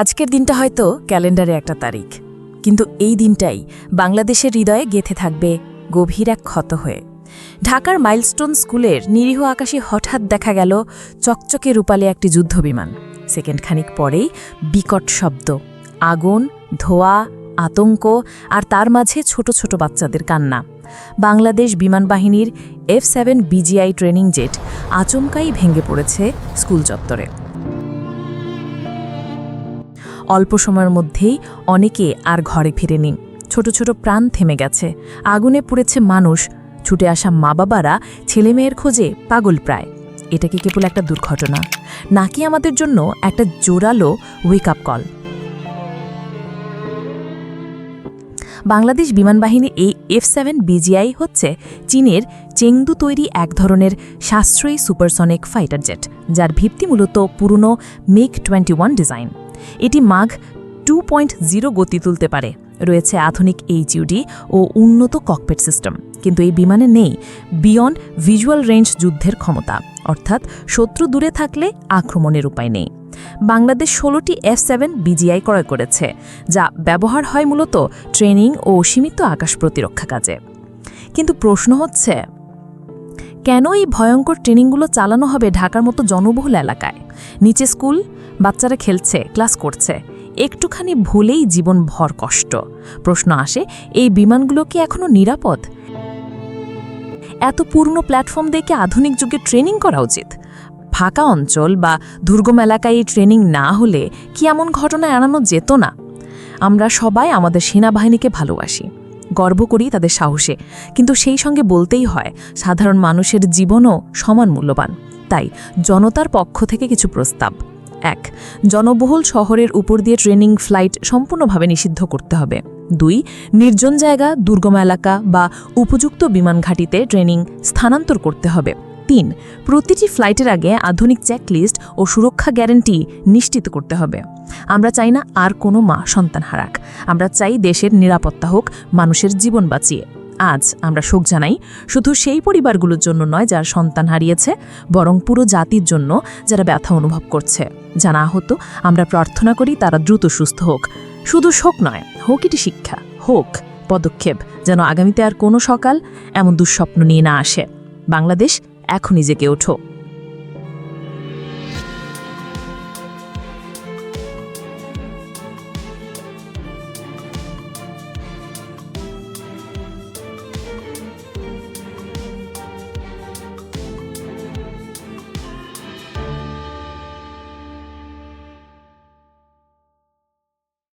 আজকের দিনটা হয়তো ক্যালেন্ডারে একটা তারিখ। কিন্তু এই দিনটাই বাংলাদেশের হৃদয়ে গেথে থাকবে গভীর এক ক্ষত হয়ে। ঢাকার মাইলস্টোন স্কুলের নিরীহ আকাশে হঠাৎ দেখা গেল চকচকে রূপালে একটি যুদ্ধবিমান। সেকেন্ড খানিক পরেই বিকট শব্দ, আগুন, ধোয়া, আতঙ্ক আর তার মাঝে ছোট ছোট বাচ্চাদের কান্না। বাংলাদেশ বিমান বাহিনীর F seven BGI training jet আচমকাই ভেঙে পড়েছে স্কুল চত্বরে। অল্প সময়ের মধ্যেই অনেকে আর ঘরে ফিরেনি। ছোট ছোট প্রাণ থেমে গেছে। আগুনে পুড়েছে মানুষ। ছুটে আসা মা বাবারা ছেলেমেয়ের খোঁজে পাগল প্রায়। এটা কি কেবল একটা দুর্ঘটনা? নাকি আমাদের জন্য একটা জোরালো ওয়েক আপ কল বাংলাদেশ বিমান বাহিনীর এই এফ সেভেন বিজিআই হচ্ছে চীনের চেংদু তৈরি এক ধরনের সাশ্রয়ী সুপারসনিক ফাইটার জেট যার ভিত্তি মূলত পুরনো মিগ টোয়েন্টি ওয়ান ডিজাইন এটি মাঘ টু পয়েন্ট জিরো গতি তুলতে পারে। রয়েছে আধুনিক এইচইউডি ও উন্নত ককপেট সিস্টেম কিন্তু এই বিমানে নেই। বিয়ন্ড ভিজুয়াল রেঞ্জ যুদ্ধের ক্ষমতা। অর্থাৎ শত্রু দূরে থাকলে আক্রমণের উপায় নেই। বাংলাদেশ ষোলোটি এফ সেভেন বিজিআই ক্রয় করেছে, যা ব্যবহার হয় মূলত ট্রেনিং ও সীমিত আকাশ প্রতিরক্ষা কাজে। কিন্তু প্রশ্ন হচ্ছে কেন এই ভয়ঙ্কর ট্রেনিংগুলো চালানো হবে ঢাকার মতো জনবহুল এলাকায়? নিচে স্কুল, বাচ্চারা খেলছে, ক্লাস করছে। একটুখানি ভুলেই জীবন ভর কষ্ট। প্রশ্ন আসে, এই বিমানগুলো কি এখনও নিরাপদ? এত পুরনো প্ল্যাটফর্ম দেখে আধুনিক যুগে ট্রেনিং করা উচিত? ফাঁকা অঞ্চল বা দুর্গম এলাকায় এই ট্রেনিং না হলে কি এমন ঘটনা এড়ানো যেত না? আমরা সবাই আমাদের সেনাবাহিনীকে ভালোবাসি। গর্ব করি তাদের সাহসে। কিন্তু সেই সঙ্গে বলতেই হয়, সাধারণ মানুষের জীবনও সমান মূল্যবান। তাই জনতার পক্ষ থেকে কিছু প্রস্তাব। এক, জনবহুল শহরের উপর দিয়ে ট্রেনিং ফ্লাইট সম্পূর্ণভাবে নিষিদ্ধ করতে হবে। দুই, নির্জন জায়গা, দুর্গম এলাকা বা উপযুক্ত বিমান ঘাঁটিতে ট্রেনিং স্থানান্তর করতে হবে। তিন, প্রতিটি ফ্লাইটের আগে আধুনিক চেকলিস্ট ও সুরক্ষা গ্যারান্টি নিশ্চিত করতে হবে। আমরা চাই না আর কোনো মা সন্তান হারাক। আমরা চাই দেশের নিরাপত্তা হোক, মানুষের জীবন বাঁচিয়ে। আজ আমরা শোক জানাই, শুধু সেই পরিবারগুলোর জন্য নয় যার সন্তান হারিয়েছে, বরং পুরো জাতির জন্য যারা ব্যথা অনুভব করছে। জানা আহত, আমরা প্রার্থনা করি তারা দ্রুত সুস্থ হোক। শুধু শোক নয়, হোক এটি শিক্ষা, হোক পদক্ষেপ, যেন আগামীতে আর কোনো সকাল এমন দুঃস্বপ্ন নিয়ে না আসে। বাংলাদেশ এখনই জেগে ওঠো।